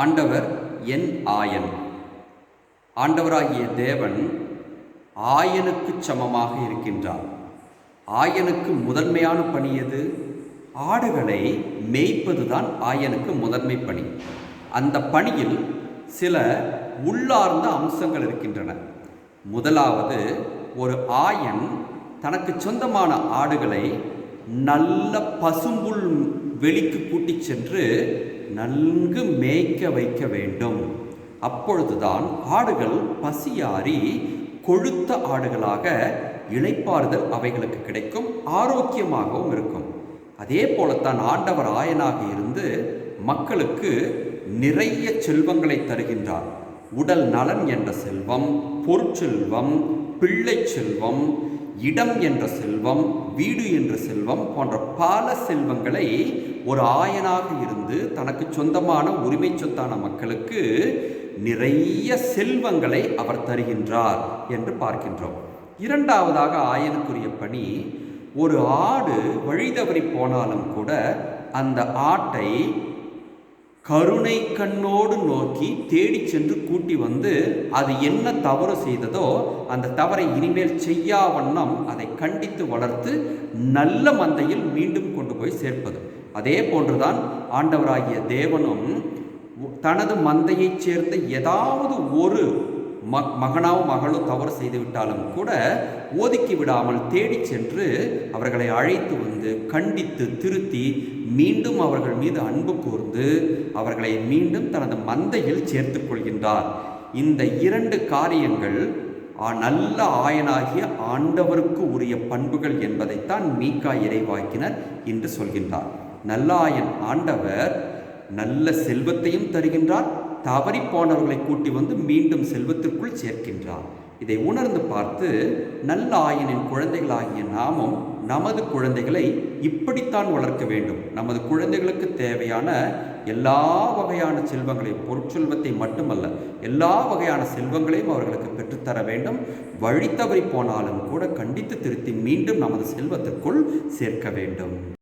ஆண்டவர் என் ஆயன். ஆண்டவராகிய தேவன் ஆயனுக்கு சமமாக இருக்கின்றார். ஆயனுக்கு முதன்மையான பணி எது? ஆடுகளை மேய்ப்பதுதான் ஆயனுக்கு முதன்மை பணி. அந்த பணியில் சில உள்ளார்ந்த அம்சங்கள் இருக்கின்றன. முதலாவது ஒரு ஆயன் தனக்கு சொந்தமான ஆடுகளை நல்ல பசும்புல் வெளிக்கு கூட்டிச் சென்று நன்கு மேய்க்க வைக்க வேண்டும். அப்பொழுதுதான் ஆடுகள் பசியாறி கொழுத்த ஆடுகளாக இளைப்பாறுதல் அவைகளுக்கு கிடைக்கும் ஆரோக்கியமாகவும் இருக்கும். அதே போலத்தான் ஆண்டவர் ஆயனாக இருந்து மக்களுக்கு நிறைய செல்வங்களை தருகின்றார். உடல் நலன் என்ற செல்வம் பொருட்செல்வம் பிள்ளை செல்வம் இடம் என்ற செல்வம் வீடு என்ற செல்வம் போன்ற பல செல்வங்களை ஒரு ஆயனாக இருந்து தனக்கு சொந்தமான உரிமை சொத்தான மக்களுக்கு நிறைய செல்வங்களை அவர் தருகின்றார் என்று பார்க்கின்றோம். இரண்டாவதாக ஆயனுக்குரிய பணி ஒரு ஆடு வழி தவறி போனாலும் கூட அந்த ஆட்டை கருணை கண்ணோடு நோக்கி தேடி சென்று கூட்டி வந்து அது என்ன தவறு செய்ததோ அந்த தவறை இனிமேல் செய்யா வண்ணம் அதை கண்டித்து வளர்த்து நல்ல மந்தையில் மீண்டும் கொண்டு போய் சேர்ப்பது. அதே போன்றுதான் ஆண்டவராகிய தேவனும் தனது மந்தையைச் சேர்ந்த ஏதாவது ஒரு ம மகனாவோ மகளும் தவறு செய்து விட்டாலும் கூட ஒதுக்கி விடாமல் தேடி சென்று அவர்களை அழைத்து வந்து கண்டித்து திருத்தி மீண்டும் அவர்கள் மீது அன்பு கூர்ந்து அவர்களை மீண்டும் தனது மந்தையில் சேர்த்து கொள்கின்றார். இந்த இரண்டு காரியங்கள் நல்ல ஆயனாகிய ஆண்டவருக்கு உரிய பண்புகள் என்பதைத்தான் மீகா இறைவாக்கினர் என்று சொல்கின்றார். நல்ல ஆயன் ஆண்டவர் நல்ல செல்வத்தையும் தருகின்றார் தவறி போனவர்களை கூட்டி வந்து மீண்டும் செல்வத்திற்குள் சேர்க்கின்றார். இதை உணர்ந்து பார்த்து நல்ல ஆயனின் குழந்தைகளாகிய நாமும் நமது குழந்தைகளை இப்படித்தான் வளர்க்க வேண்டும். நமது குழந்தைகளுக்கு தேவையான எல்லா வகையான செல்வங்களையும் பொருட்செல்வத்தை மட்டுமல்ல எல்லா வகையான செல்வங்களையும் அவர்களுக்கு பெற்றுத்தர வேண்டும். வழி தவறி போனாலும் கூட கண்டித்து திருத்தி மீண்டும் நமது செல்வத்திற்குள் சேர்க்க வேண்டும்.